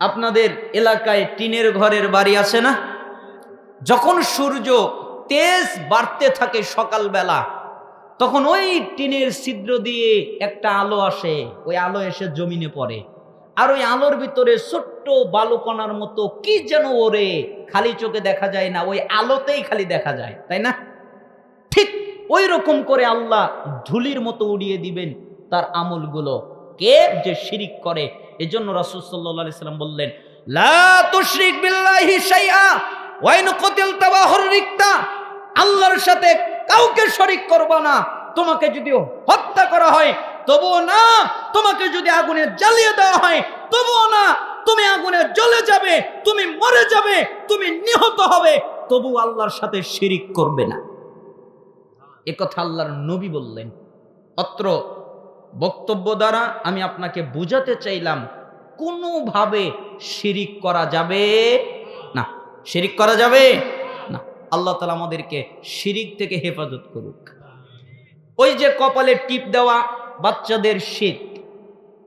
আপনাদের এলাকায় টিনের ঘরের বাড়ি আছে না? যখন সূর্য তেজ বাড়তে থাকে সকালবেলা, তখন ওই টিনের ছিদ্র দিয়ে একটা আলো আসে। ওই আলো এসে জমিনে পড়ে। আর ওই আলোর ভিতরে ছোট্ট বালুকণার মতো কি যেন ওরে খালি চোখে দেখা যায় না, ওই আলোতেই খালি দেখা যায়, তাই না? ঠিক ওই রকম করে আল্লাহ ধুলির মতো উড়িয়ে দিবেন তার আমলগুলো। কে যে শিরিক করে এজন্য রাসূল সাল্লাল্লাহু আলাইহি সাল্লাম বললেন আল্লাহর সাথে কাউকে শরিক করবা না। তোমাকে যদি হত্যা করা হয়, তবুও না। তোমাকে যদি আগুনে জ্বালিয়ে দেওয়া হয়, তবুও না। তুমি আগুনে জ্বলে যাবে, তুমি মরে যাবে, তুমি নিহত হবে, তবু আল্লাহর সাথে শিরিক করবে না। একথা আল্লাহর নবী বললেন। অত্র বক্তব্য দ্বারা আমি আপনাকে বুঝাতে চাইলাম, কোনোভাবে শিরিক করা যাবে না। শিরিক করা যাবে না। আল্লাহ তালা আমাদেরকে শিরিক থেকে হেফাজত করুক। ওই যে কপালে টিপ দেওয়া বাচ্চাদের শীত,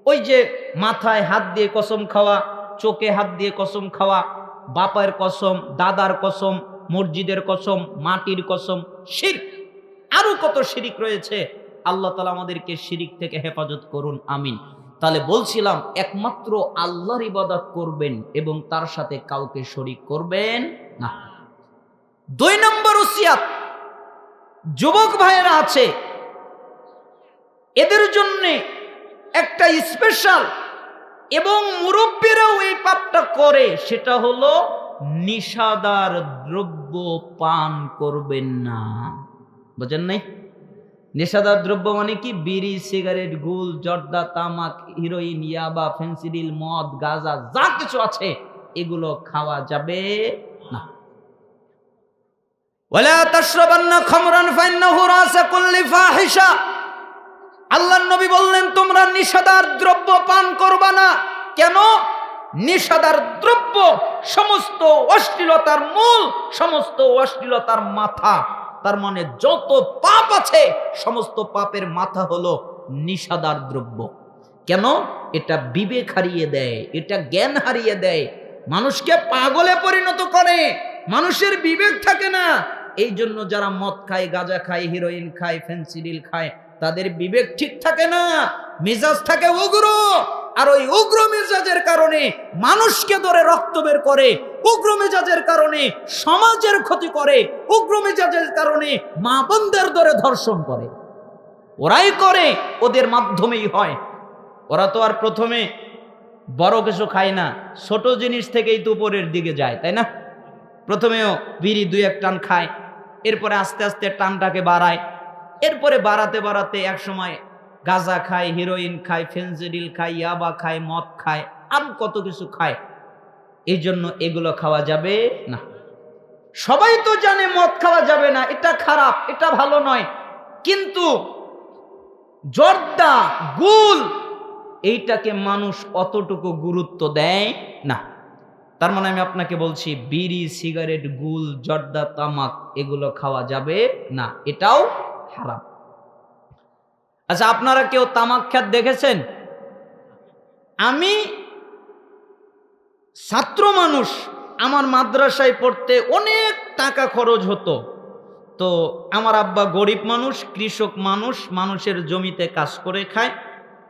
ওই যে মাথায় হাত দিয়ে কসম খাওয়া, চোখে হাত দিয়ে কসম খাওয়া, বাপার কসম, দাদার কসম, মসজিদের কসম, মাটির কসম শির আরও কত শিরিক রয়েছে আল্লাহ তালা আমাদেরকে শিরিক থেকে হেফাজত করুন, আমিন। তাহলে বলছিলাম, একমাত্র আল্লাহর ইবাদত করবেন এবং তার সাথে কাউকে শরিক করবেন না। দুই নম্বর উসিয়াত যুবক ভাইয়েরা আছে, এদের জন্য একটা স্পেশাল এবং মুরব্বীরাও এই পাপটা করে, সেটা হলো নিষাদার দ্রব্য পান করবেন না। বুঝেন নাই? নেশাদার দ্রব্য মানে কি? বিড়ি, সিগারেট, গুল, জর্দা, তামাক, হিরোইন, ইয়াবা, ফেন্সিডিল, মদ, গাঁজা, যা কিছু আছে, এগুলো খাওয়া যাবে না। ওয়ালা খামরান রাসা কুল্লি ফাহিশা আল্লাহর নবী বললেন, তোমরা নিষাদার দ্রব্য পান করবা না। কেন? নিষাদার দ্রব্য সমস্ত অশ্লীলতার মূল, সমস্ত অশ্লীলতার মাথা। তার মানে যত পাপ আছে, সমস্ত পাপের মাথা হলো নিষাদার দ্রব্য। কেন? এটা বিবেক হারিয়ে দেয়, এটা জ্ঞান হারিয়ে দেয়। মানুষকে পাগলে পরিণত করে, মানুষের বিবেক থাকে না। এই জন্য যারা মদ খায়, গাঁজা খায় হিরোইন খায় ফেন্সিডিল খায়, তাদের বিবেক ঠিক থাকে না, মেজাজ থাকে উগ্র। আর ওই উগ্র মেজাজের কারণে মানুষকে ধরে রক্ত বের করে উগ্র মেজাজের কারণে সমাজের ক্ষতি করে উগ্র মেজাজের কারণে মা বোনদের ধরে ধর্ষণ করে। ওরাই করে, ওদের মাধ্যমেই হয়। ওরা তো আর প্রথমে বড় কিছু খায় না, ছোট জিনিস থেকেই তো উপরের দিকে যায়, তাই না? প্রথমেও বিড়ি দুই এক টান খায়, এরপরে আস্তে আস্তে টানটাকে বাড়ায়, এরপরে বাড়াতে বাড়াতে এক সময় গাঁজা খায় হিরোইন খায় ফেন্সিডিল খায়, ইয়াবা খায়, মদ খায় আর কত কিছু খায় এই জন্য এগুলো খাওয়া যাবে না। সবাই তো জানে মদ খাওয়া যাবে না, এটা খারাপ, এটা ভালো নয়। কিন্তু জর্দা, গুল, এইটাকে মানুষ অতটুকু গুরুত্ব দেয় না। তার মানে আমি আপনাকে বলছি, বিড়ি, সিগারেট, গুল, জর্দা, তামাক, এগুলো খাওয়া যাবে না, এটাও হারাম আচ্ছা আপনারা কেউ তামাক খ্যাত দেখেছেন? আমি ছাত্র মানুষ, আমার মাদ্রাসায় পড়তে অনেক টাকা খরচ হতো। তো আমার আব্বা গরিব মানুষ, কৃষক মানুষ, মানুষের জমিতে কাজ করে খায়।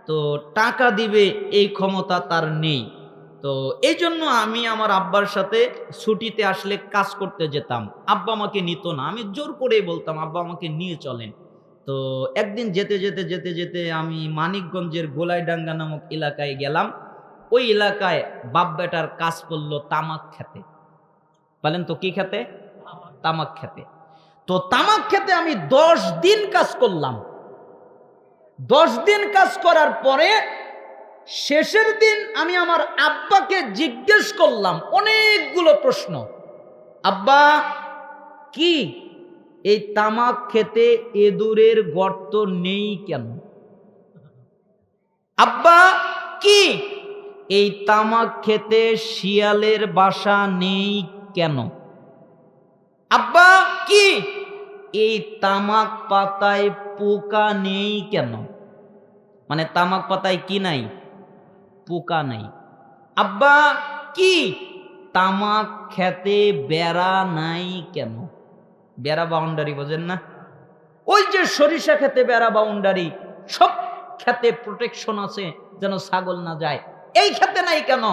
তো টাকা দিবে, এই ক্ষমতা তার নেই। তো এই জন্য আমি আমার আব্বার সাথে ছুটিতে আসলে কাজ করতে যেতাম। আব্বা আমাকে নিত না, আমি জোর করেই বলতাম, আব্বা আমাকে নিয়ে চলেন। তো একদিন যেতে যেতে যেতে যেতে আমি মানিকগঞ্জের গোলাইডাঙ্গা নামক এলাকায় গেলাম। ওই এলাকায় বাপ বেটার কাজ পড়ল তামাক খেতে। বলেন তো কি খেতে? তামাক খেতে। তো তামাক খেতে আমি দশ দিন কাজ করলাম। দশ দিন কাজ করার পরে শেষের দিন আমি আমার আব্বাকে জিজ্ঞেস করলাম অনেকগুলো প্রশ্ন। আব্বা, কি এই তামাক খেতে এদুরের গর্ত নেই কেন? আব্বা, কি? এই তামাক খেতে শিয়ালের বাসা নেই কেন? আব্বা, কি? এই তামাক পাতায় পোকা নেই কেন? মানে তামাক পাতায় কি নাই? পোকা নাই। আব্বা, কি? তামাক খেতে বেড়া নাই কেন? বেড়া বাউন্ডারি বোঝেন না? ওই যে সরিষা খেতে বেড়া বাউন্ডারি সব খেতে প্রোটেকশন আছে যেন ছাগল না যায়। এই খেতে নাই কেন?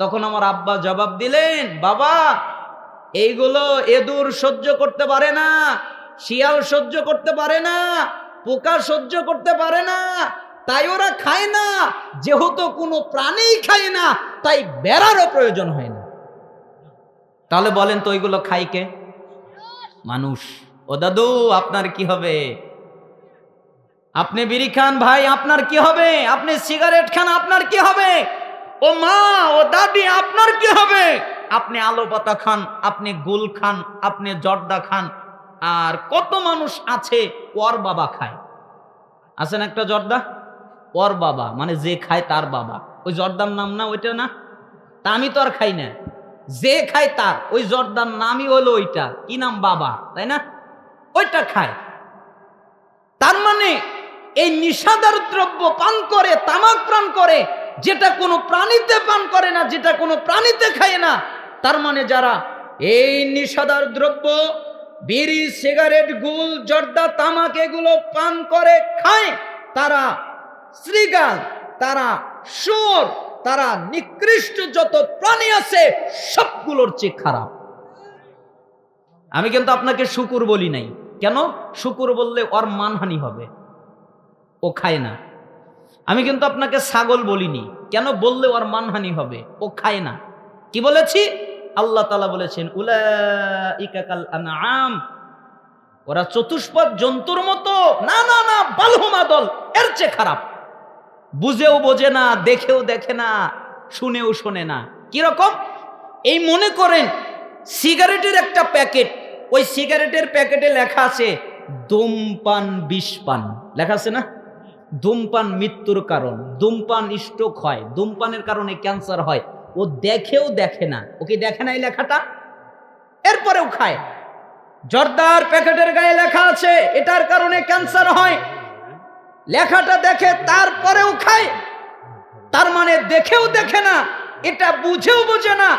তখন আমার আব্বা জবাব দিলেন, বাবা, এইগুলো এদুর সহ্য করতে পারে না, শিয়াল সহ্য করতে পারে না, পোকা সহ্য করতে পারে না, তাই ওরা খায় না। যেহেতু কোনো প্রাণী খায় না, তাই বেড়ারও প্রয়োজন হয় না। তাহলে বলেন তো ওইগুলো খাই কে? মানুষ। ও দাদু, আপনার কি হবে? আপনি বিড়ি খান ভাই, আপনার কি হবে? আপনি সিগারেট খান, আপনার কি হবে? ও মা, ও দাদি, আপনার কি হবে? আপনি আলো পাতা খান, আপনি গুল খান, আপনি জর্দা খান, আর কত মানুষ আছে, ওর বাবা খায়। আছেন একটা জর্দা? ওর বাবা মানে যে খায় তার বাবা। ওই জর্দার নাম না, ওইটা না? তা আমি তো আর খাই না। যে খায় তার, ওই জর্দার নামই হলো ওইটা। কি নাম বাবা, তাই না? ওইটা খায়। তার মানে এই নিষাদার দ্রব্য পান করে, তামাক পান করে, যেটা কোনো প্রাণীতে পান করে না, যেটা কোনো প্রাণীতে খায় না, তার মানে যারা এই নিষাদার দ্রব্য বিড়ি, সিগারেট, গুল, জর্দা, তামাক এগুলো পান করে, খায়, তারা শ্রীগাল তারা সুর তারা নিকৃষ্ট যত প্রাণী আছে, সবগুলোর চেয়ে খারাপ। আমি কিন্তু আপনাকে শুকুর বলি নাই। কেন? শুকুর বললে ওর মানহানি হবে। ও খায় না। আমি কিন্তু আপনাকে ছাগল বলিনি। কেন? বললে ওর মানহানি হবে। ও খায় না। কি বলেছি? আল্লাহ তালা বলেছেন উলা ইকাকাল আম ওরা চতুষ্পদ জন্তুর মতো। না না না বালহুমা দল এর চেয়ে খারাপ। বুঝেও বোঝে না, দেখেও দেখে না, শুনেও শোনে না। কীরকম? এই মনে করেন, সিগারেটের একটা প্যাকেট, ওই সিগারেটের প্যাকেটে লেখা আছে, ধূমপান বিষপান লেখা আছে না? ধূমপান মৃত্যুর কারণ, ধূমপান স্ট্রোক হয়, ধূমপানের কারণে ক্যান্সার হয়। ও দেখেও দেখে না। ওকে দেখে না এই লেখাটা? এরপরেও খায়। জর্দার প্যাকেটের গায়ে লেখা আছে, এটার কারণে ক্যান্সার হয়। লেখাটা দেখে তারপরেও খায়। তার মানে দেখেও দেখে না, এটা বুঝেও বোঝে না।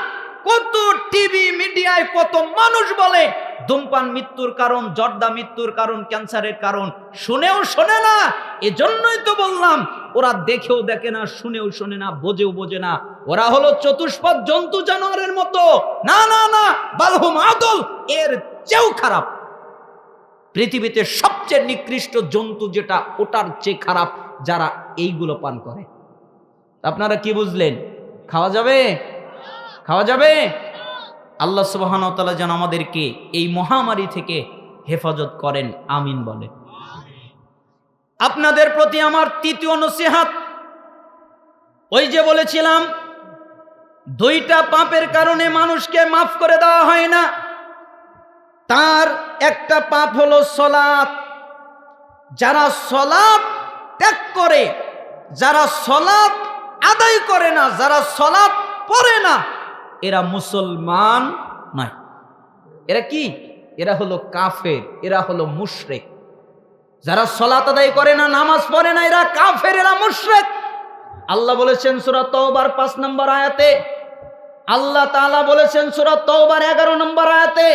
কত টিভি মিডিয়ায় কত মানুষ বলে, ধূমপান মৃত্যুর কারণ, জর্দা মৃত্যুর কারণ, ক্যান্সারের কারণ, শুনেও শোনে না। এজন্যই তো বললাম, ওরা দেখেও দেখে না, শুনেও শোনে না, বোঝেও বোঝে না। ওরা হলো চতুষ্পদ জন্তু জানোয়ারের মতো। না না না, বালহুম আদল, এর চেয়েও খারাপ। পৃথিবীতে সবচেয়ে নিকৃষ্ট জন্তু যেটা, ওটার চেয়ে খারাপ যারা এইগুলো পান করে। আপনারা কি বুঝলেন? খাওয়া যাবে? খাওয়া যাবে? আল্লাহ সুবাহনতালা যেন আমাদেরকে এই মহামারী থেকে হেফাজত করেন, আমিন বলে। আপনাদের প্রতি আমার তৃতীয় নসিহাত, ওই যে বলেছিলাম, দুইটা পাপের কারণে মানুষকে মাফ করে দেওয়া হয় না। তার একটা পাপ হলো সলাপ যারা সলাপ ত্যাগ করে, যারা সলাপ আদায় করে না, যারা সলাপ পড়ে না, এরা মুসলমান নয়। এরা কি? এরা হলো কাফের, এরা হলো মুশরেক। যারা সলাত আদায় করে না, নামাজ পড়ে না, এরা কাফের, এরা মুশরেক। আল্লাহ বলেছেন সুরাত তওবার পাঁচ নম্বর আয়াতে, আল্লাহ তাআলা বলেছেন সুরাত তওবার এগারো নম্বর আয়াতে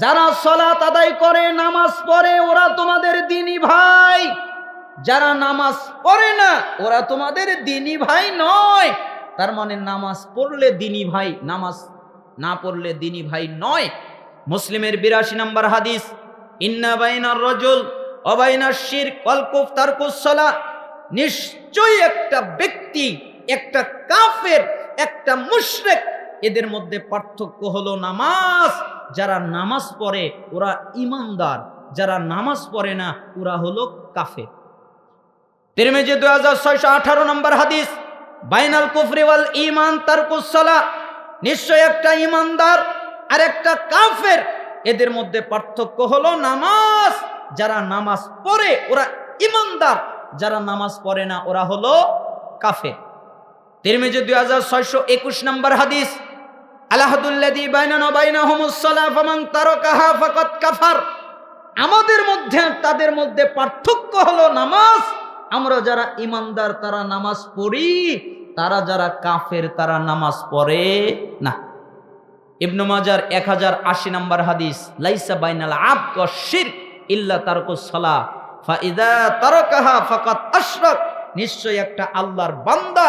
যারা সলাত আদায় করে, নামাজ পড়ে, ওরা তোমাদের দিনী ভাই। যারা নামাজ পড়ে না, ওরা তোমাদের দিনী ভাই নয়। তার মানে নামাজ পড়লে দিনী ভাই, নামাজ না পড়লে দিনী ভাই নয়। মুসলিমের বিরাশি নম্বর হাদিস, ইন্না বাইনার রজুল অবাইনার শির কলকুফ তারকুসলা নিশ্চয়ই একটা ব্যক্তি, একটা কাফের, একটা মুশরেক, এদের মধ্যে পার্থক্য হলো নামাজ। যারা নামাজ পড়ে, ওরা ইমানদার। যারা নামাজ পড়ে না, ওরা হলো কাফে তিরমিজি দুই হাজার ছয়শো আঠারো নম্বর হাদিস, বাইনাল কুফরি ওয়াল ইমান তারকুসলা নিশ্চয় একটা ইমানদার আর একটা কাফের। এদের মধ্যে পার্থক্য হলো নামাজ। যারা নামাজ পড়ে, ওরা ইমানদার। যারা নামাজ পড়ে না, ওরা হলো কাফের। তিরমিজি দুই হাজার ছয়শো একুশ নম্বর হাদিস আলাহাদুল্লাদি বাইনানা বাইনাহুমুসসালা ফামান তারাকাহা ফাকাদ কাফার। আমাদের মধ্যে, তাদের মধ্যে পার্থক্য হলো নামাজ। আমরা যারা ইমানদার তারা নামাজ পড়ি। তারা যারা কাফের, তারা নামাজ পড়ে না। ইবনু মাজার এক হাজার আশি নম্বর হাদিস, লাইসা বাইনাল আব্দ শির ইল্লা তারকুস সালা ফাইদা তারকাহা ফাকাত আশরাক। নিশ্চয় একটা আল্লাহর বান্দা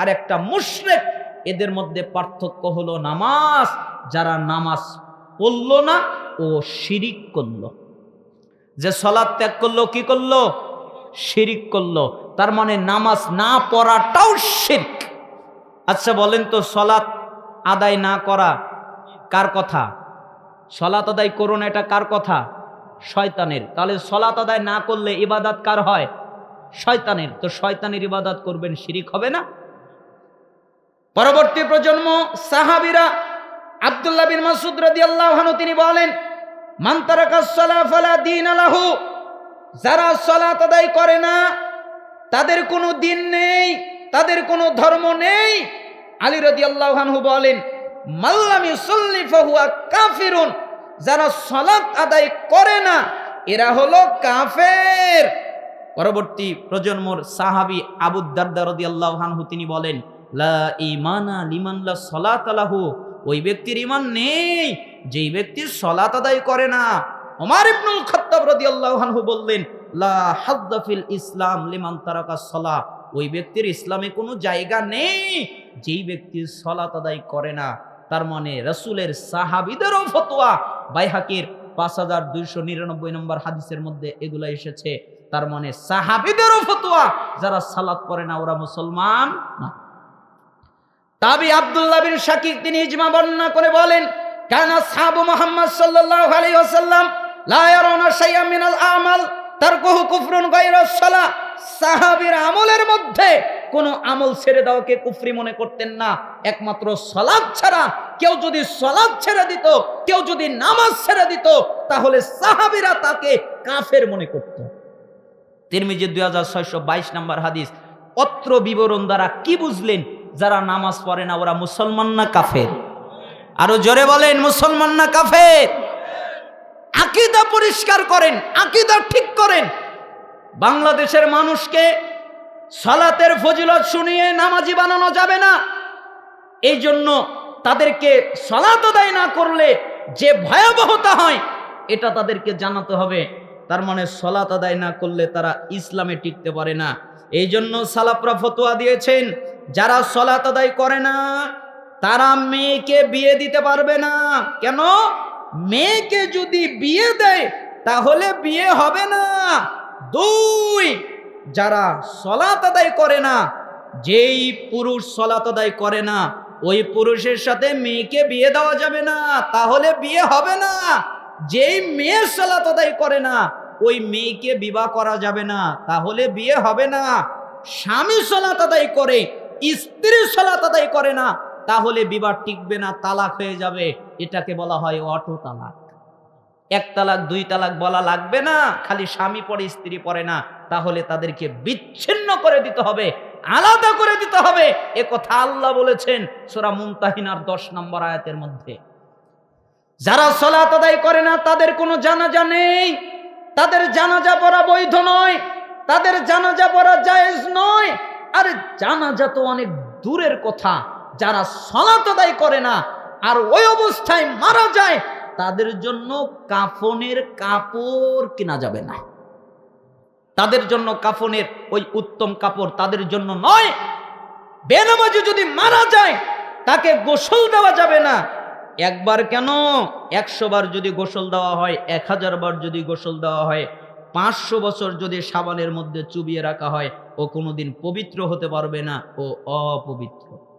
আর একটা মুশরিক। এদের মধ্যে পার্থক্য হলো নামাজ। যারা নামাজ পড়ল না ও শিরিক করল। যে সলাদ ত্যাগ করল, কি করল? শিরিক করল। তার মানে নামাজ না পড়াটাও শিরক। আচ্ছা বলেন তো সলাৎ আদায় না করা কার কথা? সলাত আদায় করো না, এটা কার কথা? শয়তানের। তাহলে সলাত আদায় না করলে ইবাদাত কার হয়? শয়তানের। তো শয়তানের ইবাদাত করবেন, শিরিক হবে না? পরবর্তী প্রজন্ম সাহাবিরা আব্দুল্লাহ বিন মাসুদ রাদিয়াল্লাহু আনহু তিনি বলেন সলা আলাহু যারা সলাত আদায় করে না, তাদের কোনো দিন নেই, তাদের কোনো ধর্ম নেই। আলী রাদিয়াল্লাহু আনহু বলেন মাল্লাম ইউসাল্লি ফাহুয়া কাফিরুন যারা সলাত আদায় করে না, এরা হলো কাফের। পরবর্তী প্রজন্মর সাহাবী আবু দারদা রাদিয়াল্লাহু আনহু তিনি বলেন লা লিমান লা সলাত লাহু। ওই ব্যক্তির ইমান নেই, যেই ব্যক্তি সলাত আদায় করে না। ওমর ইবনুল খাত্তাব রাদিয়াল্লাহু আনহু বললেন, লা ইসলাম লিমান তারাকা সলা। ওই ব্যক্তির ইসলামে কোনো জায়গা নেই, যেই ব্যক্তি সলাত আদায় করে না। তার মানে রসুলের সাহাবিদেরও ফতোয়া। বাইহাকির পাঁচ হাজার দুইশো নিরানব্বই নম্বর হাদিসের মধ্যে এগুলো এসেছে। তার মানে সাহাবিদেরও ফতোয়া। যারা সালাত পড়ে না, ওরা মুসলমান না। তাবি আব্দুল্লাহ বিন শাকিক তিনি ইজমা বর্ণনা করে বলেন, কানা সাহাবু মোহাম্মদ সাল্লাল্লাহু আলাইহি ওয়াসাল্লাম লা ইয়ারাউনা শাইআম মিনাল আমাল তারকুহু কুফরুন গায়রা সালাহ সাহাবীর আমলের মধ্যে কোনো আমল ছেড়ে দেওয়াকে কুফরি মনে করতেন না। একমাত্র সলাদ ছাড়া কেউ যদি সলাদ ছেড়ে দিত, কেউ যদি নামাজ ছেড়ে দিত, তাহলে সাহাবীরা তাকে কাফের মনে করত। তিরমিজি দুই হাজার ছয়শো বাইশ নম্বর হাদিস, অত্র বিবরণ দ্বারা কি বুঝলেন? যারা নামাজ পড়ে না, ওরা মুসলমান না কাফের? আরও জোরে বলেন, মুসলমান না কাফের? আকিদা পরিষ্কার করেন, আকিদা ঠিক করেন। বাংলাদেশের মানুষকে সালাতের ফজিলত শুনিয়ে নামাজি বানানো যাবে না। এই জন্য তাদেরকে সলাত আদায় না করলে যে ভয়াবহতা হয়, এটা তাদেরকে জানাতে হবে। তার মানে সলাত আদায় না করলে তারা ইসলামে টিকতে পারে না। এই জন্য সালাফরা ফতোয়া দিয়েছেন, যারা সলাত আদায় করে না, তারা মেয়েকে বিয়ে দিতে পারবে না। কেন? মেয়েকে যদি বিয়ে দেয়, তাহলে বিয়ে হবে না। দুই, যারা সলাত আদায় করে না, যেই পুরুষ সলাত আদায় করে না, ওই পুরুষের সাথে মেয়েকে বিয়ে দেওয়া যাবে না, তাহলে বিয়ে হবে না। যেই মেয়ে সলাত আদায় করে না ওই মেয়েকে বিবাহ করা যাবে না, তাহলে বিয়ে হবে না। স্বামী সলাত আদায় করে, স্ত্রী সলাত আদায় করে না, তাহলে বিবাহ টিকবে না, তালাক হয়ে যাবে। এটাকে বলা হয় অটো তালাক। এক তালাক, দুই তালাক বলা লাগবে না, খালি স্বামী পড়ে, স্ত্রী পড়ে না, তাহলে তাদেরকে বিচ্ছিন্ন করে দিতে হবে, আলাদা করে দিতে হবে। এ কথা আল্লাহ বলেছেন সোরা মুমতাহিনার দশ নম্বর আয়াতের মধ্যে। যারা সলাত আদায় করে না, তাদের কোনো জানাজা নেই। তাদের জানাজা পড়া বৈধ নয়, তাদের জানাজা পড়া জায়েজ নয়। আর জানাজা তো অনেক দূরের কথা, যারা সলাত আদায় করে না, আর ওই অবস্থায় মারা যায়, তাদের জন্য কাফনের কাপড় কেনা যাবে না। তাদের জন্য কাফনের ওই উত্তম কাপড় তাদের জন্য নয়। বেনামাজি যদি মারা যায়, তাকে গোসল দেওয়া যাবে না একবার কেন? একশো বার যদি গোসল দেওয়া হয়, এক হাজার বার যদি গোসল দেওয়া হয়, পাঁচশো বছর যদি সাবানের মধ্যে চুবিয়ে রাখা হয়, ও কোনোদিন পবিত্র হতে পারবে না, ও অপবিত্র।